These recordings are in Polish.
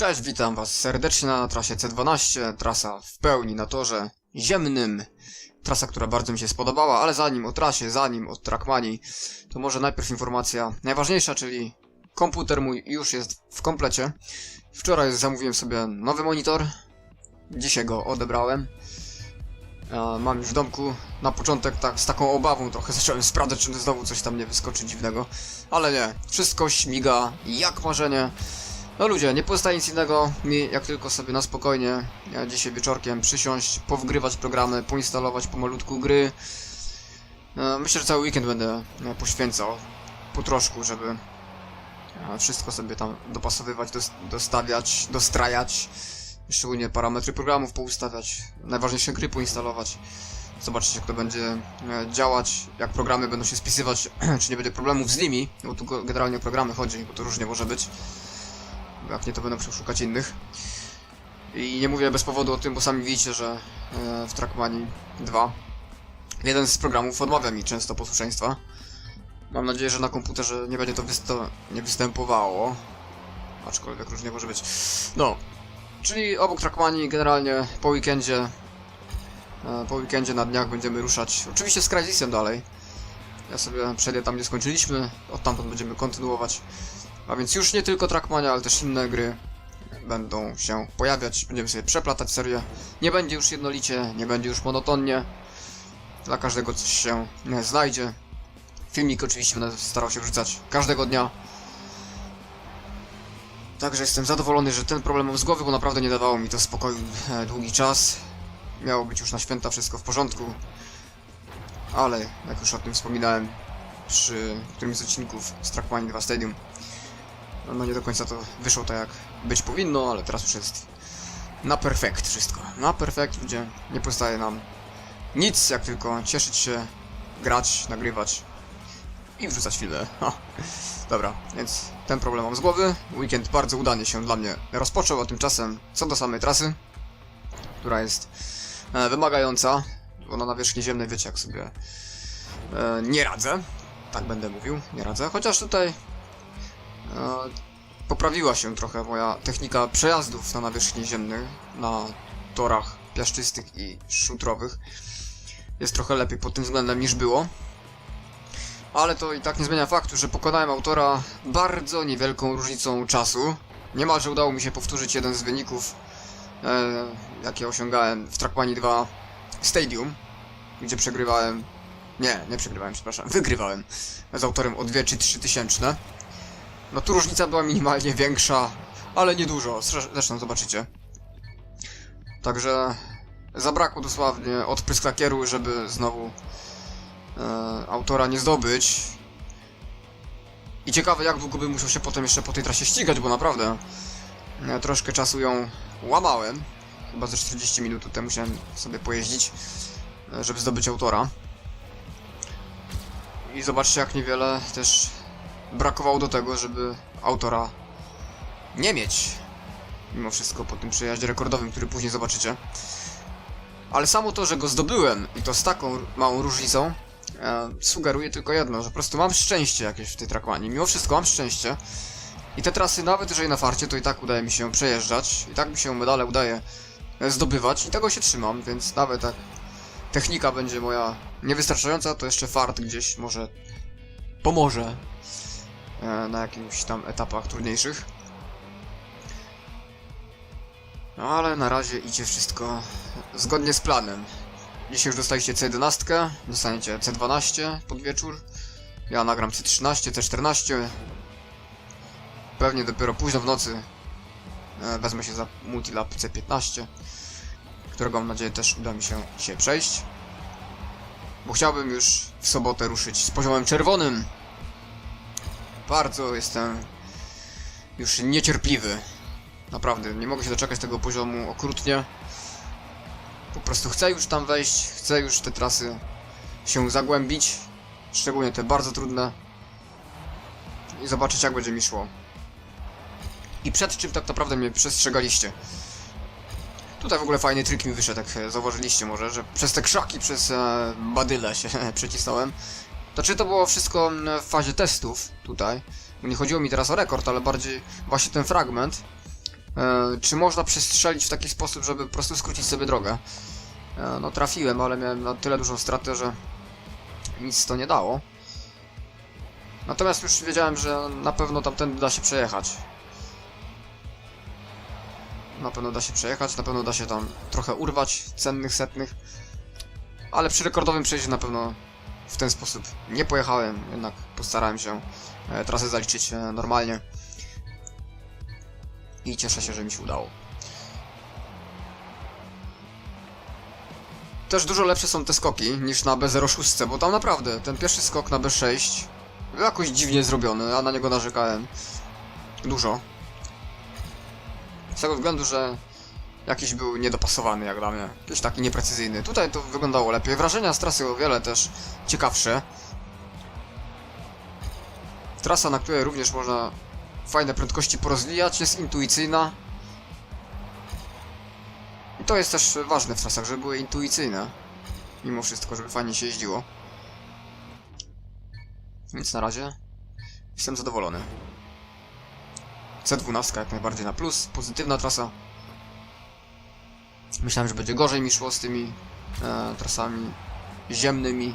Cześć, witam was serdecznie na trasie C12, trasa w pełni na torze ziemnym. Trasa, która bardzo mi się spodobała, ale zanim o trasie, zanim o Trackmanii, to może najpierw informacja najważniejsza, czyli komputer mój już jest w komplecie. Wczoraj zamówiłem sobie nowy monitor, dzisiaj go odebrałem. Mam już w domku. Na początek tak z taką obawą trochę zacząłem sprawdzać, czy znowu coś tam nie wyskoczy dziwnego. Ale nie, wszystko śmiga jak marzenie. No ludzie, nie pozostaje nic innego mi, jak tylko sobie na spokojnie ja dzisiaj wieczorkiem przysiąść, powgrywać programy, poinstalować pomalutku gry. E, Myślę, że cały weekend będę e, poświęcał po troszku, żeby e, wszystko sobie tam dopasowywać, dos- dostawiać, dostrajać. Szczególnie parametry programów poustawiać, najważniejsze gry poinstalować. Zobaczyć jak to będzie e, działać, jak programy będą się spisywać, czy nie będzie problemów z nimi, bo tu generalnie o programy chodzi, bo to różnie może być. Jak nie, to będą przeszukać innych. I nie mówię bez powodu o tym, bo sami widzicie, że e, w Trackmanii 2 jeden z programów odmawia mi często posłuszeństwa. Mam nadzieję, że na komputerze nie będzie to nie występowało. Aczkolwiek różnie może być. No, czyli obok Trackmanii generalnie po weekendzie e, po weekendzie na dniach będziemy ruszać oczywiście z Crysisem dalej. Ja sobie przednie tam nie skończyliśmy, odtamtąd będziemy kontynuować. A więc już nie tylko Trackmania, ale też inne gry będą się pojawiać. Będziemy sobie przeplatać serię. Nie będzie już jednolicie, nie będzie już monotonnie. Dla każdego coś się e, znajdzie. Filmik oczywiście będę starał się wrzucać każdego dnia. Także jestem zadowolony, że ten problem mam z głowy, bo naprawdę nie dawało mi to spokoju e, długi czas. Miało być już na święta wszystko w porządku. Ale, jak już o tym wspominałem przy którymś z odcinków z Trackmania 2 Stadium, no, no nie do końca to wyszło tak jak być powinno, ale teraz już jest na perfekt wszystko. Na perfekt, ludzie, nie pozostaje nam nic, jak tylko cieszyć się, grać, nagrywać i wrzucać filmy. Ha. Dobra, więc ten problem mam z głowy. Weekend bardzo udanie się dla mnie rozpoczął, a tymczasem co do samej trasy, która jest e, wymagająca, bo na nawierzchni ziemnej wiecie jak sobie e, nie radzę. Tak będę mówił, nie radzę. Chociaż tutaj poprawiła się trochę moja technika przejazdów na nawierzchni ziemnej, na torach piaszczystych i szutrowych. Jest trochę lepiej pod tym względem niż było. Ale to i tak nie zmienia faktu, że pokonałem autora bardzo niewielką różnicą czasu. Niemalże udało mi się powtórzyć jeden z wyników, e, jakie osiągałem w Trackmanii 2 Stadium, gdzie przegrywałem... Nie, nie przegrywałem, przepraszam, wygrywałem z autorem o 2 czy 3 tysięczne. No tu różnica była minimalnie większa, ale niedużo, zresz- zresztą zobaczycie. Także zabrakło dosłownie odprysk lakieru, żeby znowu e, autora nie zdobyć. I ciekawe jak długo bym musiał się potem jeszcze po tej trasie ścigać, bo naprawdę e, troszkę czasu ją łamałem. Chyba ze 40 minut tutaj musiałem sobie pojeździć, e, żeby zdobyć autora. I zobaczcie jak niewiele też brakowało do tego, żeby autora nie mieć. Mimo wszystko po tym przejaździe rekordowym, który później zobaczycie. Ale samo to, że go zdobyłem i to z taką małą różnicą, e, sugeruje tylko jedno, że po prostu mam szczęście jakieś w tej trakmanii. Mimo wszystko mam szczęście. I te trasy, nawet jeżeli na farcie, to i tak udaje mi się przejeżdżać. I tak mi się medale udaje e, zdobywać. I tego się trzymam, więc nawet jak technika będzie moja niewystarczająca, to jeszcze fart gdzieś może pomoże na jakimś tam etapach trudniejszych. No ale na razie idzie wszystko zgodnie z planem. Dzisiaj już dostaliście C11, dostaniecie C12 pod wieczór. Ja nagram C13, C14. Pewnie dopiero późno w nocy e, wezmę się za Multilab C15, którego mam nadzieję też uda mi się dzisiaj przejść. Bo chciałbym już w sobotę ruszyć z poziomem czerwonym. Bardzo jestem już niecierpliwy. Naprawdę, nie mogę się doczekać tego poziomu okrutnie. Po prostu chcę już tam wejść, chcę już te trasy się zagłębić. Szczególnie te bardzo trudne. I zobaczyć jak będzie mi szło. I przed czym tak naprawdę mnie przestrzegaliście. Tutaj w ogóle fajny trik mi wyszedł, jak zauważyliście może, że przez te krzaki, przez e, badyle się przecisnąłem. To czy to było wszystko w fazie testów tutaj? Nie chodziło mi teraz o rekord, ale bardziej właśnie ten fragment. E, czy można przestrzelić w taki sposób, żeby po prostu skrócić sobie drogę? E, no trafiłem, ale miałem na tyle dużą stratę, że nic to nie dało. Natomiast już wiedziałem, że na pewno tamtędy da się przejechać. Na pewno da się przejechać, na pewno da się tam trochę urwać cennych setnych. Ale przy rekordowym przejściu na pewno w ten sposób nie pojechałem, jednak postarałem się e, trasę zaliczyć e, normalnie. I cieszę się, że mi się udało. Też dużo lepsze są te skoki niż na B06, bo tam naprawdę ten pierwszy skok na B6 był jakoś dziwnie zrobiony, a na niego narzekałem dużo. Z tego względu, że jakiś był niedopasowany jak dla mnie. Jakiś taki nieprecyzyjny. Tutaj to wyglądało lepiej. Wrażenia z trasy o wiele też ciekawsze. Trasa, na której również można fajne prędkości porozwijać, jest intuicyjna. I to jest też ważne w trasach, żeby były intuicyjne. Mimo wszystko, żeby fajnie się jeździło. Więc na razie jestem zadowolony. C12 jak najbardziej na plus, pozytywna trasa. Myślałem, że będzie gorzej mi szło z tymi e, trasami ziemnymi.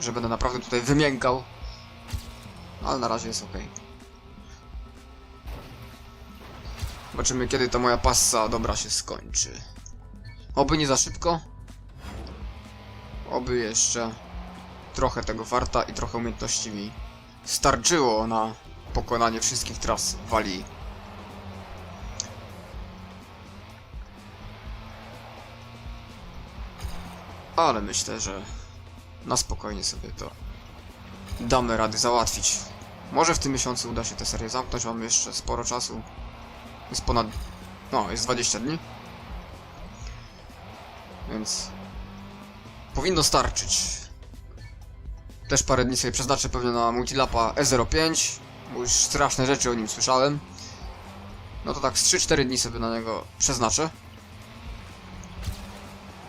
Że będę naprawdę tutaj wymiękał. Ale na razie jest ok. Zobaczymy kiedy ta moja passa dobra się skończy. Oby nie za szybko. Oby jeszcze trochę tego farta i trochę umiejętności mi starczyło na pokonanie wszystkich tras Walii. Ale myślę, że na spokojnie sobie to damy rady załatwić. Może w tym miesiącu uda się tę serię zamknąć, mamy jeszcze sporo czasu. Jest ponad... no, jest 20 dni. Więc... Powinno starczyć. Też parę dni sobie przeznaczę pewnie na Multilapa E05, bo już straszne rzeczy o nim słyszałem. No to tak z 3-4 dni sobie na niego przeznaczę.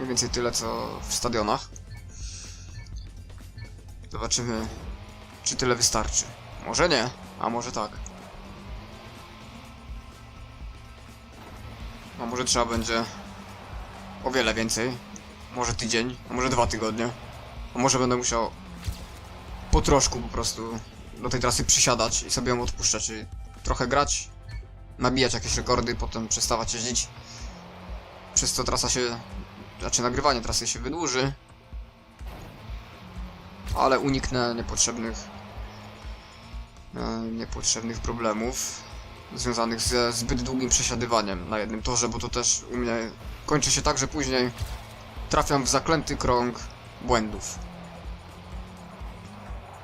Więcej tyle co w stadionach. Zobaczymy, czy tyle wystarczy. Może nie, a może tak. A może trzeba będzie o wiele więcej. Może tydzień, a może dwa tygodnie. A może będę musiał po troszku po prostu do tej trasy przysiadać i sobie ją odpuszczać i trochę grać, nabijać jakieś rekordy, potem przestawać jeździć. Przez co trasa się, znaczy nagrywanie trasy się wydłuży, ale uniknę niepotrzebnych e, niepotrzebnych problemów związanych ze zbyt długim przesiadywaniem na jednym torze, bo to też u mnie kończy się tak, że później trafiam w zaklęty krąg błędów.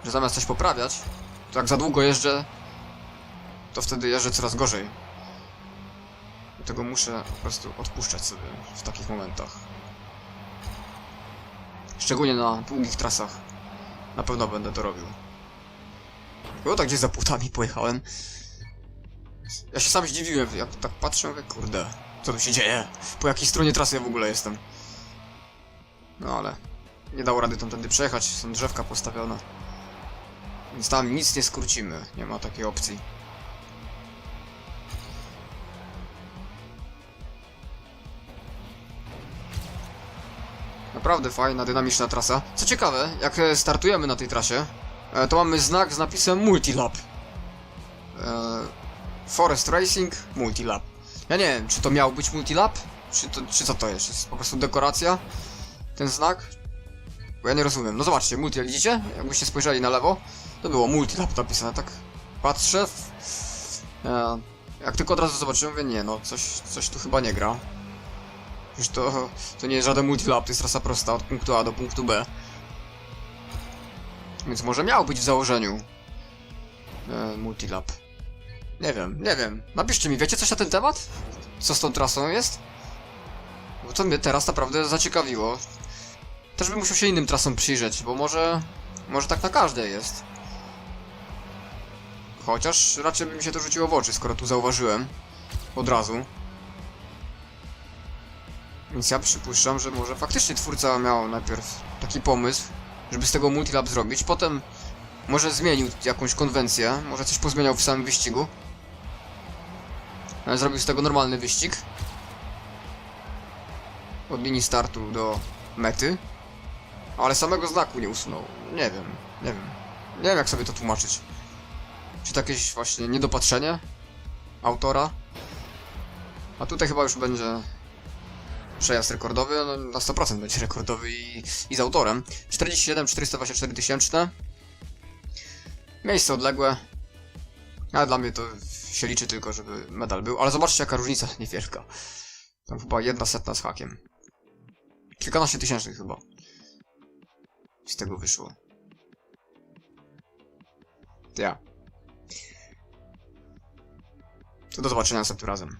Że zamiast coś poprawiać, to jak za długo jeżdżę, to wtedy jeżdżę coraz gorzej. Dlatego muszę po prostu odpuszczać sobie w takich momentach. Szczególnie na długich trasach. Na pewno będę to robił. Było tak gdzieś za płotami pojechałem. Ja się sam zdziwiłem, jak tak patrzę, mówię, kurde, co tu się dzieje? Po jakiej stronie trasy ja w ogóle jestem? No ale nie dało rady tamtędy przejechać, są drzewka postawione. Więc tam nic nie skrócimy, nie ma takiej opcji. Naprawdę fajna, dynamiczna trasa. Co ciekawe, jak e, startujemy na tej trasie, e, to mamy znak z napisem Multilab. E, Forest Racing Multilab. Ja nie wiem, czy to miał być Multilab? Czy, to, czy co to jest? Jest po prostu dekoracja? Ten znak? Bo ja nie rozumiem. No zobaczcie, multi, widzicie? Jakbyście spojrzeli na lewo, to było multilab napisane, tak patrzę. Jak tylko od razu zobaczyłem, mówię, nie no, coś, coś tu chyba nie gra. Już to, to nie jest żaden multilab, to jest trasa prosta od punktu A do punktu B. Więc może miał być w założeniu e, multilab. Nie wiem, nie wiem. Napiszcie mi, wiecie coś na ten temat? Co z tą trasą jest? Bo to mnie teraz naprawdę zaciekawiło. Też bym musiał się innym trasom przyjrzeć, bo może... Może tak na każdej jest. Chociaż raczej by mi się to rzuciło w oczy, skoro tu zauważyłem. Od razu. Więc ja przypuszczam, że może faktycznie twórca miał najpierw taki pomysł, żeby z tego multilab zrobić, potem może zmienił jakąś konwencję, może coś pozmieniał w samym wyścigu. Ale Zrobił z tego normalny wyścig. Od linii startu do mety. Ale samego znaku nie usunął. Nie wiem, nie wiem. Nie wiem jak sobie to tłumaczyć. Czy to jakieś właśnie niedopatrzenie autora? A tutaj chyba już będzie przejazd rekordowy, no na 100% będzie rekordowy i, i z autorem. 47 424 tysięczne. Miejsce odległe. Ale dla mnie to się liczy tylko, żeby medal był. Ale zobaczcie jaka różnica niewielka. Tam chyba jedna setna z hakiem. Kilkanaście tysięcznych chyba. Z tego wyszło. Ja. To do zobaczenia następnym razem.